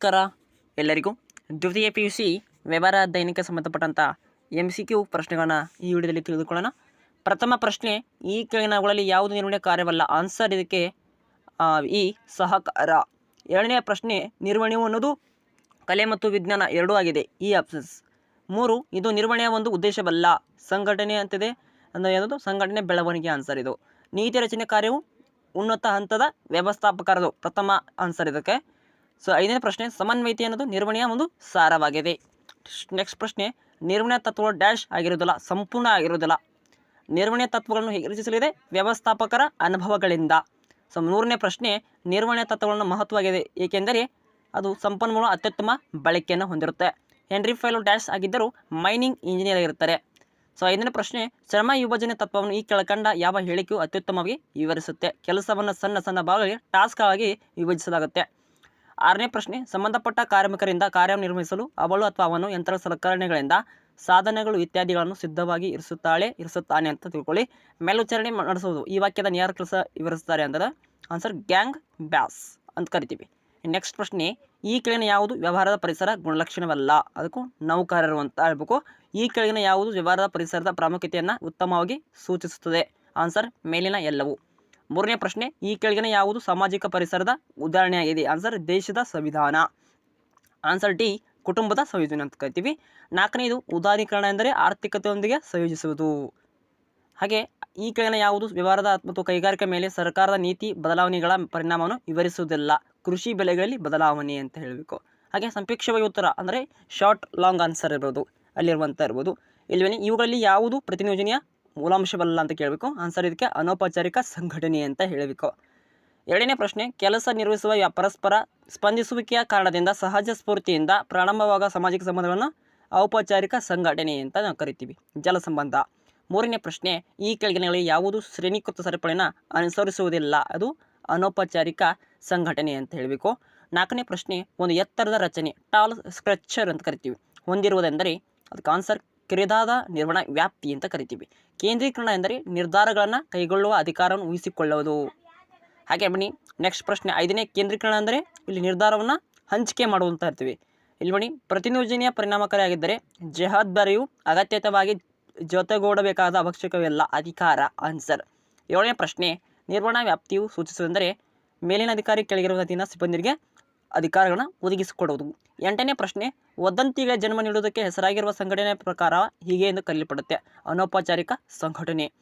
ನಮಸ್ಕಾರ ಎಲ್ಲರಿಗೂ. ದ್ವಿತೀಯ ಪಿ ಯು ಸಿ ವ್ಯವಹಾರ ಅಧ್ಯಯನಕ್ಕೆ ಸಂಬಂಧಪಟ್ಟಂಥ ಎಂ ಸಿ ಕ್ಯೂ ಪ್ರಶ್ನೆಗಳನ್ನು ಈ ವಿಡಿಯೋದಲ್ಲಿ ತಿಳಿದುಕೊಳ್ಳೋಣ. ಪ್ರಥಮ ಪ್ರಶ್ನೆ, ಈ ಕೆಳಗಿನಗಳಲ್ಲಿ ಯಾವುದು ನಿರ್ವಹಣೆ ಕಾರ್ಯವಲ್ಲ? ಆನ್ಸರ್ ಇದಕ್ಕೆ ಈ ಸಹಕಾರ. ಎರಡನೇ ಪ್ರಶ್ನೆ, ನಿರ್ವಹಣೆಯು ಅನ್ನೋದು ಕಲೆ ಮತ್ತು ವಿಜ್ಞಾನ ಎರಡೂ ಆಗಿದೆ. ಈ ಆಪ್ಷನ್ಸ್ ಮೂರು, ಇದು ನಿರ್ವಹಣೆಯ ಒಂದು ಉದ್ದೇಶವಲ್ಲ. ಸಂಘಟನೆ ಅಂತಿದೆ. ಅಂದರೆ ಏನದು ಸಂಘಟನೆ ಬೆಳವಣಿಗೆ ಆನ್ಸರ್ ಇದು. ನೀತಿ ರಚನೆ ಕಾರ್ಯವು ಉನ್ನತ ಹಂತದ ವ್ಯವಸ್ಥಾಪಕರದು. ಪ್ರಥಮ ಆನ್ಸರ್ ಇದಕ್ಕೆ. ಸೊ ಐದನೇ ಪ್ರಶ್ನೆ, ಸಮನ್ವಯತೆ ಅನ್ನೋದು ನಿರ್ವಹಣೆಯ ಒಂದು ಸಾರವಾಗಿದೆ. ನೆಕ್ಸ್ಟ್ ಪ್ರಶ್ನೆ, ನಿರ್ವಹಣೆ ತತ್ವಗಳು ಡ್ಯಾಶ್ ಆಗಿರುವುದಿಲ್ಲ, ಸಂಪೂರ್ಣ ಆಗಿರುವುದಿಲ್ಲ. ನಿರ್ವಹಣೆ ತತ್ವಗಳನ್ನು ಹೇಗೆ ರಚಿಸಲಿದೆ? ವ್ಯವಸ್ಥಾಪಕರ ಅನುಭವಗಳಿಂದ. ಸೊ ಮೂರನೇ ಪ್ರಶ್ನೆ, ನಿರ್ವಹಣೆ ತತ್ವಗಳನ್ನು ಮಹತ್ವವಾಗಿದೆ, ಏಕೆಂದರೆ ಅದು ಸಂಪನ್ಮೂಲ ಅತ್ಯುತ್ತಮ ಬಳಕೆಯನ್ನು ಹೊಂದಿರುತ್ತೆ. ಹೆನ್ರಿ ಫೈಲೋ ಡ್ಯಾಶ್ ಆಗಿದ್ದರೂ ಮೈನಿಂಗ್ ಇಂಜಿನಿಯರ್ ಆಗಿರುತ್ತಾರೆ ಸೊ ಐದನೇ ಪ್ರಶ್ನೆ, ಶ್ರಮ ವಿಭಜನೆ ತತ್ವವನ್ನು ಈ ಕೆಳಕಂಡ ಯಾವ ಹೇಳಿಕೆಯು ಅತ್ಯುತ್ತಮವಾಗಿ ವಿವರಿಸುತ್ತೆ? ಕೆಲಸವನ್ನು ಸಣ್ಣ ಸಣ್ಣ ಭಾಗಗಳಿಗೆ ಆಗಿ ವಿಭಜಿಸಲಾಗುತ್ತೆ. ಆರನೇ ಪ್ರಶ್ನೆ, ಸಂಬಂಧಪಟ್ಟ ಕಾರ್ಮಿಕರಿಂದ ಕಾರ್ಯನಿರ್ವಹಿಸಲು ಅವಳು ಅಥವಾ ಅವನು ಯಂತ್ರ ಸಲಕರಣೆಗಳಿಂದ ಸಾಧನಗಳು ಇತ್ಯಾದಿಗಳನ್ನು ಸಿದ್ಧವಾಗಿ ಇರಿಸುತ್ತಾಳೆ, ಇರಿಸುತ್ತಾನೆ ಅಂತ ತಿಳ್ಕೊಳ್ಳಿ. ಮೇಲ್ವಿಚಾರಣೆ ನಡೆಸುವುದು. ಈ ವಾಕ್ಯದ ನೇರ ಕೆಲಸ ವಿವರಿಸುತ್ತಾರೆ ಅಂದರೆ ಆನ್ಸರ್, ಗ್ಯಾಂಗ್ ಬ್ಯಾಸ್ ಅಂತ ಕರಿತೀವಿ. ನೆಕ್ಸ್ಟ್ ಪ್ರಶ್ನೆ, ಈ ಕೆಳಗಿನ ಯಾವುದು ವ್ಯವಹಾರದ ಪರಿಸರ ಗುಣಲಕ್ಷಣವಲ್ಲ? ಅದಕ್ಕೂ ನೌಕರರು ಅಂತ ಹೇಳ್ಬೇಕು. ಈ ಕೆಳಗಿನ ಯಾವುದು ವ್ಯವಹಾರದ ಪರಿಸರದ ಪ್ರಾಮುಖ್ಯತೆಯನ್ನು ಉತ್ತಮವಾಗಿ ಸೂಚಿಸುತ್ತದೆ? ಆನ್ಸರ್, ಮೇಲಿನ ಎಲ್ಲವೂ. ಮೂರನೇ ಪ್ರಶ್ನೆ, ಈ ಕೆಳಗಿನ ಯಾವುದು ಸಾಮಾಜಿಕ ಪರಿಸರದ ಉದಾಹರಣೆಯಾಗಿದೆ? ಆನ್ಸರ್ ದೇಶದ ಸಂವಿಧಾನ. ಆನ್ಸರ್ ಡಿ ಕುಟುಂಬದ ಸಂಯೋಜನೆ ಅಂತ ಕರಿತೀವಿ. ನಾಲ್ಕನೇದು, ಉದಾರೀಕರಣ ಎಂದರೆ ಆರ್ಥಿಕತೆಯೊಂದಿಗೆ ಸಂಯೋಜಿಸುವುದು. ಹಾಗೆ, ಈ ಕೆಳಗಿನ ಯಾವುದು? ವ್ಯವಹಾರದ ಮತ್ತು ಕೈಗಾರಿಕೆ ಮೇಲೆ ಸರ್ಕಾರದ ನೀತಿ ಬದಲಾವಣೆಗಳ ಪರಿಣಾಮವನ್ನು ವಿವರಿಸುವುದಿಲ್ಲ. ಕೃಷಿ ಬೆಲೆಗಳಲ್ಲಿ ಬದಲಾವಣೆ ಅಂತ ಹೇಳಬೇಕು. ಹಾಗೆ ಸಂಕ್ಷಿಪ್ತವಾಗಿ ಉತ್ತರ ಅಂದರೆ ಶಾರ್ಟ್ ಲಾಂಗ್ ಆನ್ಸರ್ ಇರ್ಬೋದು. ಅಲ್ಲಿರುವಂಥ ಇರ್ಬೋದು. ಇಲ್ಲವೇ ಇವುಗಳಲ್ಲಿ ಯಾವುದು ಪ್ರತಿನಿಯೋಜನೆಯ ಮೂಲಾಂಶವಲ್ಲ ಅಂತ ಕೇಳಬೇಕು. ಆನ್ಸರ್ ಇದಕ್ಕೆ ಅನೌಪಚಾರಿಕ ಸಂಘಟನೆ ಅಂತ ಹೇಳಬೇಕು. ಎರಡನೇ ಪ್ರಶ್ನೆ, ಕೆಲಸ ನಿರ್ವಹಿಸುವ ಪರಸ್ಪರ ಸ್ಪಂದಿಸುವಿಕೆಯ ಕಾರಣದಿಂದ ಸಹಜ ಸ್ಫೂರ್ತಿಯಿಂದ ಪ್ರಾರಂಭವಾಗುವ ಸಾಮಾಜಿಕ ಸಂಬಂಧಗಳನ್ನು ಔಪಚಾರಿಕ ಸಂಘಟನೆ ಅಂತ ನಾವು ಕರಿತೀವಿ. ಜಲ ಸಂಬಂಧ. ಮೂರನೇ ಪ್ರಶ್ನೆ, ಈ ಕೆಳಗಿನಗಳಲ್ಲಿ ಯಾವುದು ಶ್ರೇಣೀಕೃತ ಸರಪಳಿನ ಅನುಸರಿಸುವುದಿಲ್ಲ? ಅದು ಅನೌಪಚಾರಿಕ ಸಂಘಟನೆ ಅಂತ ಹೇಳಬೇಕು. ನಾಲ್ಕನೇ ಪ್ರಶ್ನೆ, ಒಂದು ಎತ್ತರದ ರಚನೆ ಟಾಲ್ ಸ್ಕ್ರಚರ್ ಅಂತ ಕರಿತೀವಿ. ಹೊಂದಿರುವುದೆಂದರೆ, ಅದಕ್ಕೆ ಆನ್ಸರ್ ಕಿರಿದಾದ ನಿರ್ವಹಣಾ ವ್ಯಾಪ್ತಿ ಅಂತ ಕರಿತೀವಿ. ಕೇಂದ್ರೀಕರಣ ಎಂದರೆ ನಿರ್ಧಾರಗಳನ್ನು ಕೈಗೊಳ್ಳುವ ಅಧಿಕಾರವನ್ನು ಊಹಿಸಿಕೊಳ್ಳುವುದು. ಹಾಗೆ ಬನ್ನಿ ನೆಕ್ಸ್ಟ್ ಪ್ರಶ್ನೆ ಐದನೇ ಕೇಂದ್ರೀಕರಣ ಅಂದರೆ ಇಲ್ಲಿ ನಿರ್ಧಾರವನ್ನು ಹಂಚಿಕೆ ಮಾಡುವಂತ ಇರ್ತೀವಿ. ಇಲ್ಲಿ ಬನ್ನಿ, ಪ್ರತಿನಿಯೋಜನೆಯ ಪರಿಣಾಮಕಾರಿಯಾಗಿದ್ದರೆ ಜವಾಬ್ದಾರಿಯು ಅಗತ್ಯತವಾಗಿ ಜೊತೆಗೂಡಬೇಕಾದ ಅವಶ್ಯಕವಿಲ್ಲ. ಅಧಿಕಾರ ಆನ್ಸರ್ ಏಳನೇ ಪ್ರಶ್ನೆ, ನಿರ್ವಹಣಾ ವ್ಯಾಪ್ತಿಯು ಸೂಚಿಸುವುದೆಂದರೆ ಮೇಲಿನ ಅಧಿಕಾರಿ ಕೆಳಗಿರುವ ಅಧೀನ ಸಿಬ್ಬಂದಿಗೆ ಅಧಿಕಾರಗಳನ್ನು ಒದಗಿಸಿಕೊಡುವುದು ಎಂಟನೇ ಪ್ರಶ್ನೆ, ವದಂತಿಗಳ ಜನ್ಮ ನೀಡುವುದಕ್ಕೆ ಹೆಸರಾಗಿರುವ ಸಂಘಟನೆ ಪ್ರಕಾರ ಹೀಗೆ ಎಂದು ಕರೆಯಲ್ಪಡುತ್ತೆ. ಅನೌಪಚಾರಿಕ ಸಂಘಟನೆ.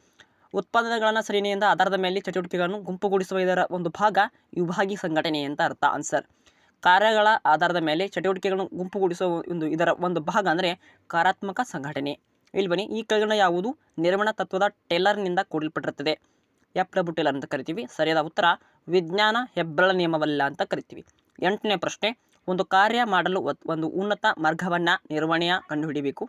ಉತ್ಪಾದನೆಗಳನ್ನು ಸರಣಿಯಿಂದ ಆಧಾರದ ಮೇಲೆ ಚಟುವಟಿಕೆಗಳನ್ನು ಗುಂಪುಗೂಡಿಸುವ ಇದರ ಒಂದು ಭಾಗ ವಿಭಾಗಿ ಸಂಘಟನೆ ಅಂತ ಅರ್ಥ ಆನ್ಸರ್ ಕಾರ್ಯಗಳ ಆಧಾರದ ಮೇಲೆ ಚಟುವಟಿಕೆಗಳನ್ನು ಗುಂಪುಗೂಡಿಸುವ ಒಂದು ಇದರ ಒಂದು ಭಾಗ ಅಂದರೆ ಕಾರಾತ್ಮಕ ಸಂಘಟನೆ. ಇಲ್ಲಿ ಬನ್ನಿ, ಈ ಕೆಳಗಿನ ಯಾವುದು? ನಿರ್ಮಾಣ ತತ್ವದ ಟೇಲರ್ನಿಂದ ಕೂಡಲ್ಪಟ್ಟಿರುತ್ತದೆ. ಎಫ್ ಡಬ್ಲ್ಯೂ ಟೇಲರ್ ಅಂತ ಕರಿತೀವಿ. ಸರಿಯಾದ ಉತ್ತರ, ವಿಜ್ಞಾನ ಹೆಬ್ಬೆರಳ ನಿಯಮವಲ್ಲ ಅಂತ ಕರಿತೀವಿ. ಎಂಟನೇ ಪ್ರಶ್ನೆ, ಒಂದು ಕಾರ್ಯ ಮಾಡಲು ಒಂದು ಉನ್ನತ ಮಾರ್ಗವನ್ನು ನಿರ್ವಹಣೆಯ ಕಂಡುಹಿಡಿಯಬೇಕು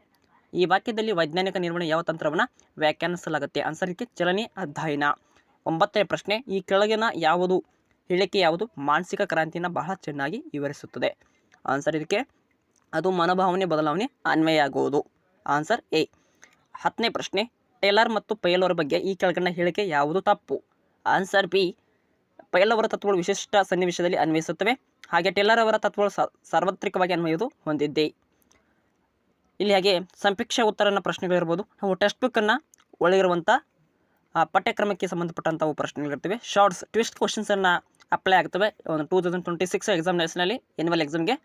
ಈ ವಾಕ್ಯದಲ್ಲಿ ವೈಜ್ಞಾನಿಕ ನಿರ್ವಹಣೆ ಯಾವ ತಂತ್ರವನ್ನು ವ್ಯಾಖ್ಯಾನಿಸಲಾಗುತ್ತೆ? ಇದಕ್ಕೆ ಚಲನೆ ಅಧ್ಯಯನ. ಒಂಬತ್ತನೇ ಪ್ರಶ್ನೆ, ಈ ಕೆಳಗಿನ ಯಾವುದು? ಹೇಳಿಕೆ ಯಾವುದು? ಮಾನಸಿಕ ಕ್ರಾಂತಿಯನ್ನು ಬಹಳ ಚೆನ್ನಾಗಿ ವಿವರಿಸುತ್ತದೆ. ಆನ್ಸರ್ ಇದಕ್ಕೆ, ಅದು ಮನೋಭಾವನೆ ಬದಲಾವಣೆ ಅನ್ವಯ ಆಗುವುದು ಆನ್ಸರ್ ಎ ಹತ್ತನೇ ಪ್ರಶ್ನೆ, ಟೇಲರ್ ಮತ್ತು ಪೈಲ್ ಅವರ ಬಗ್ಗೆ ಈ ಕೆಳಗಿನ ಹೇಳಿಕೆ ಯಾವುದು? ತಪ್ಪು. ಆನ್ಸರ್ ಬಿ ಪೈಲವರ ತತ್ವಗಳು ವಿಶಿಷ್ಟ ಸನ್ನಿವೇಶದಲ್ಲಿ ಅನ್ವಯಿಸುತ್ತವೆ. ಹಾಗೆ ಟೇಲರ್ ಅವರ ತತ್ವಗಳು ಸಾರ್ವತ್ರಿಕವಾಗಿ ಅನ್ವಯದು ಹೊಂದಿದ್ದೆ. ಇಲ್ಲಿ ಹಾಗೆ ಸಂಕ್ಷಿಪ್ತ ಉತ್ತರನ ಪ್ರಶ್ನೆಗಳಿರ್ಬೋದು. ನಾವು ಟೆಕ್ಸ್ಟ್ ಬುಕ್ಕನ್ನು ಒಳಗಿರುವಂಥ ಪಠ್ಯಕ್ರಮಕ್ಕೆ ಸಂಬಂಧಪಟ್ಟಂಥವು ಪ್ರಶ್ನೆಗಳಿರ್ತವೆ. ಶಾರ್ಟ್ಸ್ ಟ್ವಿಸ್ಟ್ ಕ್ವಶನ್ಸನ್ನು ಅಪ್ಲೈ ಆಗ್ತವೆ. ಒಂದು ಟೂ ತೌಸಂಡ್ ಟ್ವೆಂಟಿ ಸಿಕ್ಸ್ ಎಕ್ಸಾಮಿನೇಷನಲ್ಲಿ ಎನ್ಯುವಲ್ ಎಕ್ಸಾಮ್ಗೆ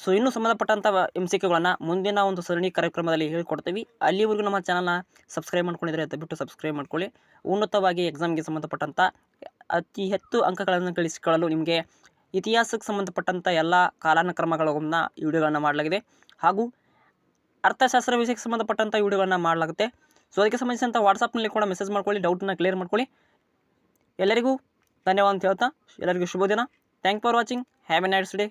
ಸೊ ಇನ್ನೂ ಸಂಬಂಧಪಟ್ಟಂಥ ಎಂ ಸಿ ಕ್ಯೂಗಳನ್ನು ಮುಂದಿನ ಒಂದು ಸರಣಿ ಕಾರ್ಯಕ್ರಮದಲ್ಲಿ ಹೇಳ್ಕೊಡ್ತೀವಿ. ಅಲ್ಲಿವರೆಗೂ ನಮ್ಮ ಚಾನಲ್ನ ಸಬ್ಸ್ಕ್ರೈಬ್ ಮಾಡ್ಕೊಂಡಿದ್ರೆ ದಯವಿಟ್ಟು ಸಬ್ಸ್ಕ್ರೈಬ್ ಮಾಡ್ಕೊಳ್ಳಿ. ಉನ್ನತವಾಗಿ ಎಕ್ಸಾಮ್ಗೆ ಸಂಬಂಧಪಟ್ಟಂಥ ಅತಿ ಹೆಚ್ಚು ಅಂಕಗಳನ್ನು ಗಳಿಸಿಕೊಳ್ಳಲು ನಿಮಗೆ ಇತಿಹಾಸಕ್ಕೆ ಸಂಬಂಧಪಟ್ಟಂಥ ಎಲ್ಲ ಕಾಲಾನುಕ್ರಮಗಳನ್ನ ವಿಡಿಯೋಗಳನ್ನು ಮಾಡಲಾಗಿದೆ. ಹಾಗೂ ಅರ್ಥಶಾಸ್ತ್ರ ವಿಷಯಕ್ಕೆ ಸಂಬಂಧಪಟ್ಟಂಥ ವಿಡಿಯೋಗಳನ್ನು ಮಾಡಲಾಗುತ್ತೆ. ಸೊ ಅದಕ್ಕೆ ಸಂಬಂಧಿಸಿದಂಥ ವಾಟ್ಸಪ್ನಲ್ಲಿ ಕೂಡ ಮೆಸೇಜ್ ಮಾಡ್ಕೊಳ್ಳಿ ಡೌಟನ್ನ ಕ್ಲಿಯರ್ ಮಾಡ್ಕೊಳ್ಳಿ. ಎಲ್ಲರಿಗೂ ಧನ್ಯವಾದ ಅಂತ ಹೇಳ್ತಾ, ಎಲ್ಲರಿಗೂ ಶುಭ ದಿನ. Thank for watching have a nice day